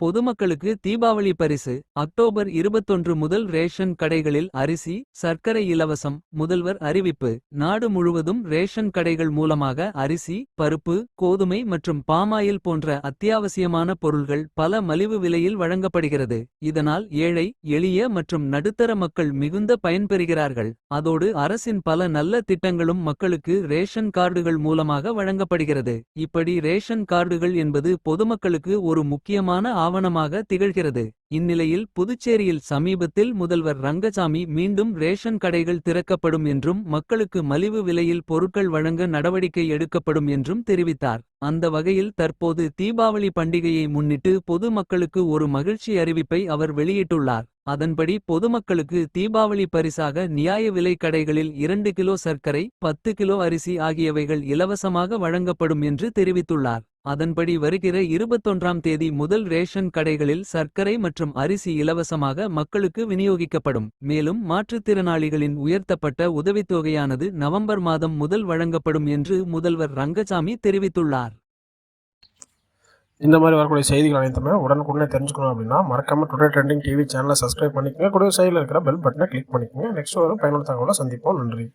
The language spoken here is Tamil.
பொதுமக்களுக்கு தீபாவளி பரிசு அக்டோபர் 21 முதல் ரேஷன் கடைகளில் அரிசி சர்க்கரை இலவசம் முதல்வர் அறிவிப்பு. நாடு முழுவதும் ரேஷன் கடைகள் மூலமாக அரிசி பருப்பு கோதுமை மற்றும் பாமாயில் போன்ற அத்தியாவசியமான பொருள்கள் பல மலிவு விலையில் வழங்கப்படுகிறது. இதனால் ஏழை எளிய மற்றும் நடுத்தர மக்கள் மிகுந்த பயன்பெறுகிறார்கள் அதோடு அரசின் பல நல்ல திட்டங்களும் மக்களுக்கு ரேஷன் கார்டுகள் மூலமாக வழங்கப்படுகிறது. இப்படி ரேஷன் கார்டுகள் என்பது பொதுமக்களுக்கு ஒரு முக்கியமான ஆவணமாக திகழ்கிறது. இந்நிலையில் புதுச்சேரியில் சமீபத்தில் முதல்வர் ரங்கசாமி மீண்டும் ரேஷன் கடைகள் திறக்கப்படும் என்றும் மக்களுக்கு மலிவு விலையில் பொருட்கள் வழங்க நடவடிக்கை எடுக்கப்படும் என்றும் தெரிவித்தார். அந்த வகையில் தற்போது தீபாவளி பண்டிகையை முன்னிட்டு பொது மக்களுக்கு ஒரு மகிழ்ச்சி அறிவிப்பை அவர் வெளியிட்டுள்ளார். அதன்படி பொதுமக்களுக்கு தீபாவளி பரிசாக நியாய விலை கடைகளில் இரண்டு கிலோ சர்க்கரை பத்து கிலோ அரிசி ஆகியவைகள் இலவசமாக வழங்கப்படும் என்று தெரிவித்துள்ளார். அதன்படி வருகிற இருபத்தொன்றாம் தேதி முதல் ரேஷன் கடைகளில் சர்க்கரை மற்றும் அரிசி இலவசமாக மக்களுக்கு விநியோகிக்கப்படும். மேலும் மாற்றுத்திறனாளிகளின் உயர்த்தப்பட்ட உதவித்தொகையானது நவம்பர் மாதம் முதல் வழங்கப்படும் என்று முதல்வர் ரங்கசாமி தெரிவித்துள்ளார். இந்த மாதிரி வரக்கூடிய செய்திகள் அனைத்துமே உடனுக்குடனே தெரிஞ்சுக்கணும் அப்படின்னா மறக்காம டுடே ட்ரெண்டிங் டிவி சேனலை சப்ஸ்கிரைப் பண்ணிக்கங்க. கூட சைடில் இருக்கிற பெல் பட்டனை கிளிக் பண்ணிக்கோங்க. நெக்ஸ்ட் வரும் பயனுள்ள தகவலை சந்திப்போம். நன்றி.